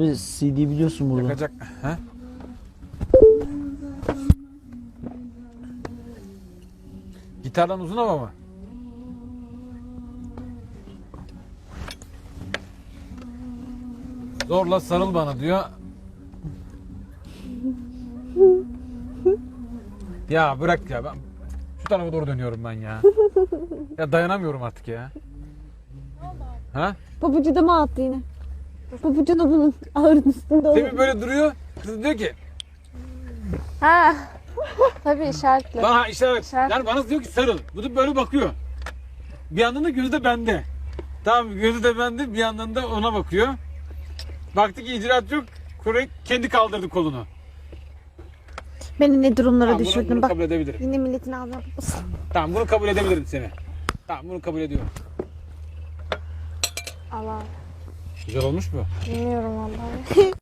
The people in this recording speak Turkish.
Bir CD biliyorsun burada. Yakacak. He? Gitardan uzun hava mı? Zorla sarıl bana diyor. Ya bırak ya ben şu tarafa doğru dönüyorum ben ya. Ya dayanamıyorum artık ya. Ha? Pabucu da mı attı yine? Pabucu da bunun ağırın üstünde olur. Demin böyle duruyor. Kız diyor ki Ha. Tabii işaretli. Bana işaret. İşaret. Yani bana diyor ki sarıl. Bu da böyle bakıyor. Bir yandan da gözü de bende. Tamam gözü de bende bir yandan da ona bakıyor. Baktı ki icraat yok. Kure kendi kaldırdı kolunu. Beni ne durumlara Tamam, bunu, düşürdün bunu bak. kabul edebilirim. Yine milletin ağzına Tamam bunu kabul edebilirim seni. Tamam bunu kabul ediyorum. Allah. Güzel olmuş mu? Bilmiyorum vallahi.